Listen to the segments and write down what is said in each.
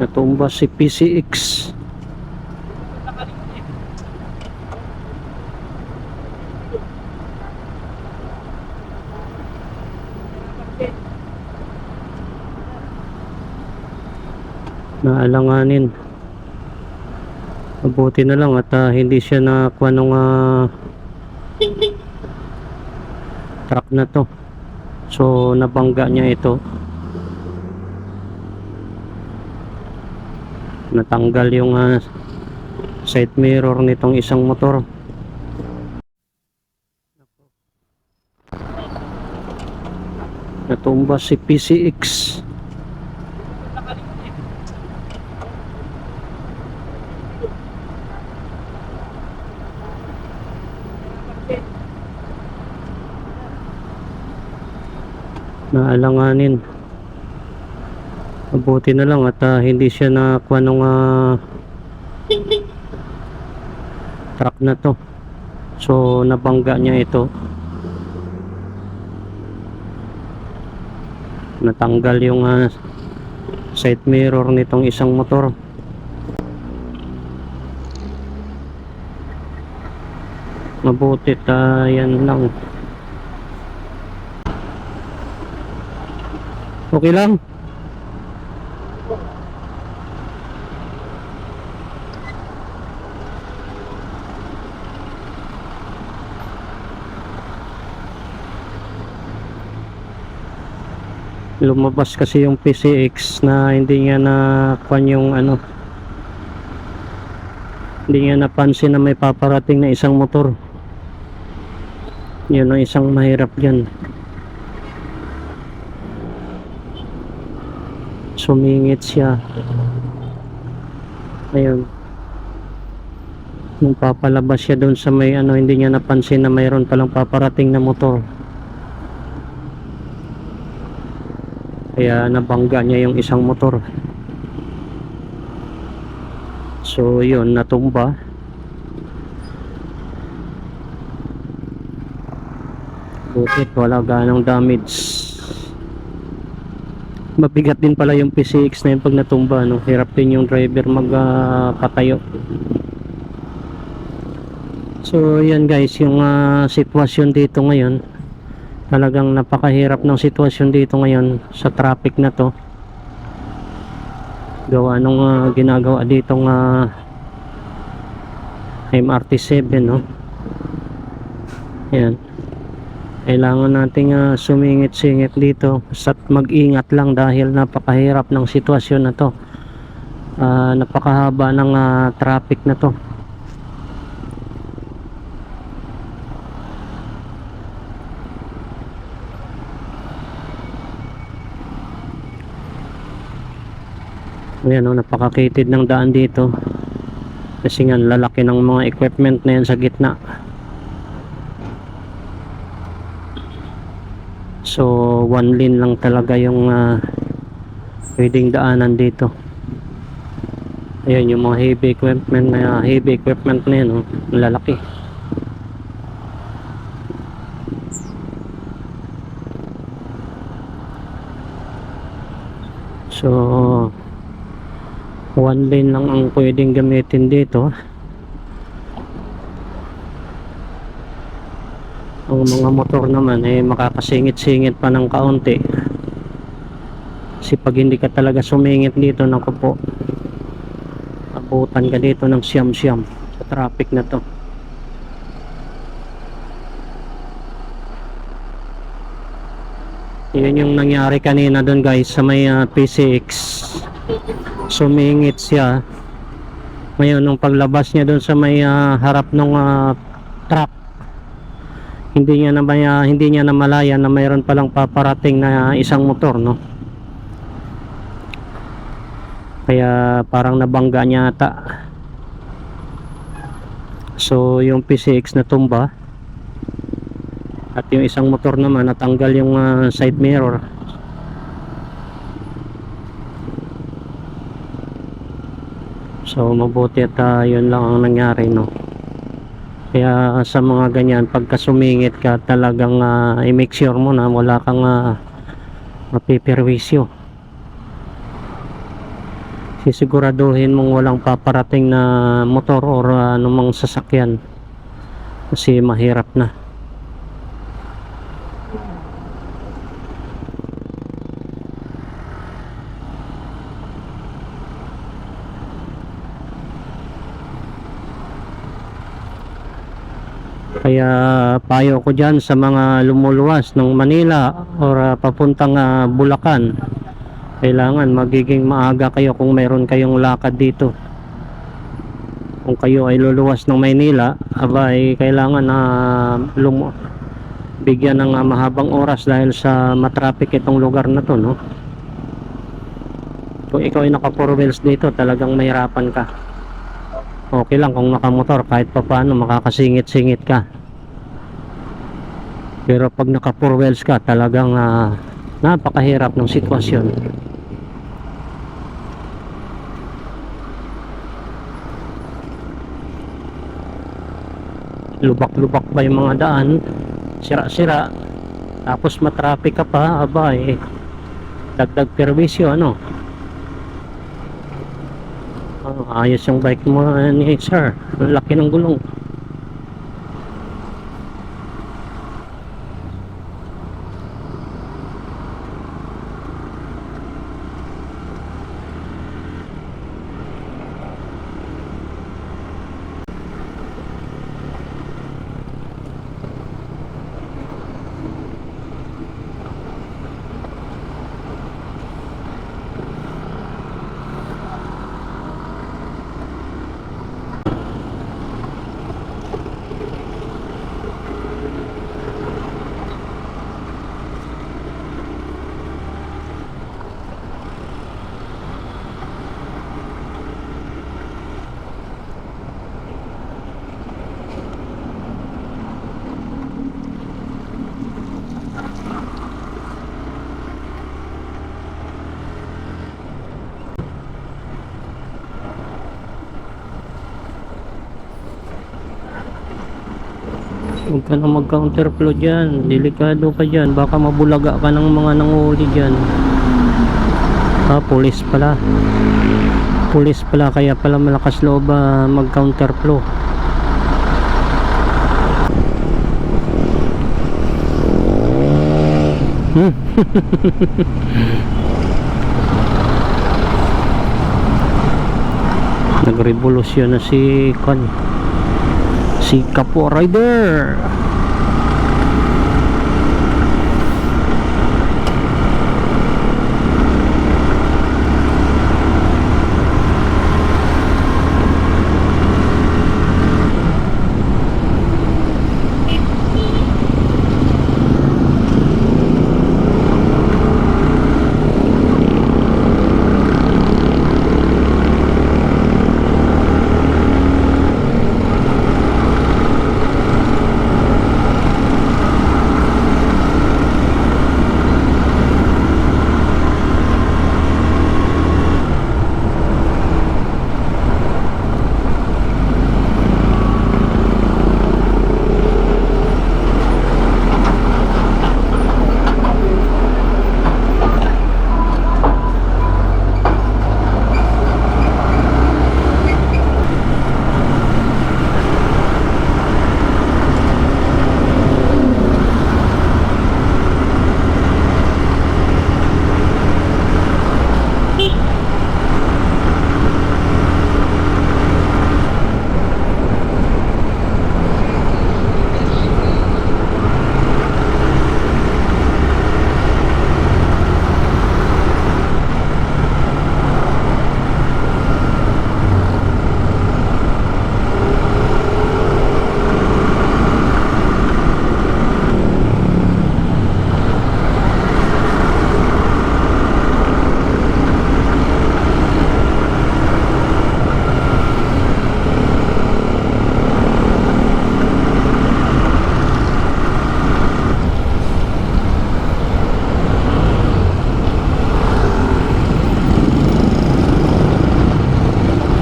Natumba si PCX. Naalanganin. Mabuti na lang at ah, hindi siya nakuha nung ah, truck na to. So nabangga niya ito. Natanggal yung ah, side mirror nitong isang motor. Natumba si PCX. Naalanganin. Mabuti na lang at ah, hindi siya nakuha nung ah, truck na to. So nabangga niya ito. Natanggal yung ah, side mirror nitong isang motor. Mabuti yan lang. Okay lang. Lumabas kasi yung PCX na hindi niya na kwan yung ano. Hindi niya napansin na may paparating na isang motor. Yun ang isang mahirap dyan. Sumingit siya. Ayun. Nung papalabas siya doon sa may ano hindi niya napansin na mayroon palang paparating na motor kaya nabangga niya yung isang motor. So yun natumba. Butit wala ganong damage. Mabigat din pala yung PCX na yun pag natumba no? hirap din yung driver magpatayo. So yan guys yung ah, sitwasyon dito ngayon talagang napakahirap ng sitwasyon dito ngayon sa traffic na to. Gawa nung ah, ginagawa ditong uh, MRT7 no? Yan. Kailangan nating ah, sumingit-singit dito at mag-ingat lang dahil napakahirap ng sitwasyon na to. Ah, napakahaba ng ah, traffic na to Ayan o, napakakitid ng daan dito. Kasi nga, lalaki ng mga equipment na yan sa gitna. So, one lane lang talaga yung ah, pwedeng daanan dito. Ayan, yung mga heavy equipment na heavy equipment na yan, oh, lalaki. So, one lane lang ang pwedeng gamitin dito. Ang mga motor naman ay makakasingit-singit pa ng kaunti. Kasi pag hindi ka talaga sumingit dito naku po abutan ka dito ng siyam-siyam sa traffic na to. Yun yung nangyari kanina doon guys sa may ah, PCX sumingit siya. Ngayon nung paglabas niya doon sa may ah, harap ng truck hindi niya na maya- hindi niya na malaya na mayroon palang paparating na isang motor no? Kaya parang nabangga niya ata. So yung PCX na tumba at yung isang motor naman natanggal yung ah, side mirror So mabuti at ah, yun lang ang nangyari no. Kaya sa mga ganyan pagka sumingit ka talagang ah, i-make sure mo na wala kang uh, mapiperwisyo. sisiguraduhin mong walang paparating na motor or uh, anumang sasakyan kasi mahirap na Kaya payo ko dyan sa mga lumuluwas ng Manila or ah, papuntang ah, Bulacan. Kailangan magiging maaga kayo kung meron kayong lakad dito. Kung kayo ay luluwas ng Maynila, aba ay kailangan na lumu bigyan ng ah, mahabang oras dahil sa matraffic itong lugar na to, no? Kung ikaw ay naka 4 wheels dito, talagang mahirapan ka okay lang kung nakamotor kahit pa paano makakasingit-singit ka pero pag naka 4 wheels ka talagang ah, napakahirap ng sitwasyon lubak-lubak pa yung mga daan sira-sira tapos matraffic ka pa aba eh dagdag perwisyo ano Ah, ayos yung bike mo ah, ni sir. Laki ng gulong. Huwag ka na mag-counterflow dyan. Delikado ka dyan. Baka mabulaga ka ng mga nanguli dyan. Ah, pulis pala. Pulis pala. Kaya pala malakas loob ah, mag-counterflow. Hmm. Nagrevolusyon na si Con. Si Kapo Rider.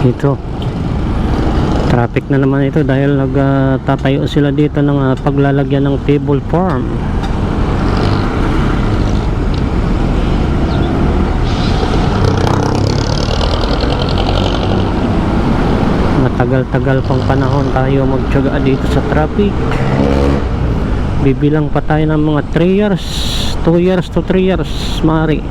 Ito. Traffic na naman ito dahil nagtatayo sila dito ng ah, paglalagyan ng table form. matagal-tagal pang panahon tayo magtyaga dito sa traffic bibilang pa tayo ng mga 3 years 2 years to 3 years mari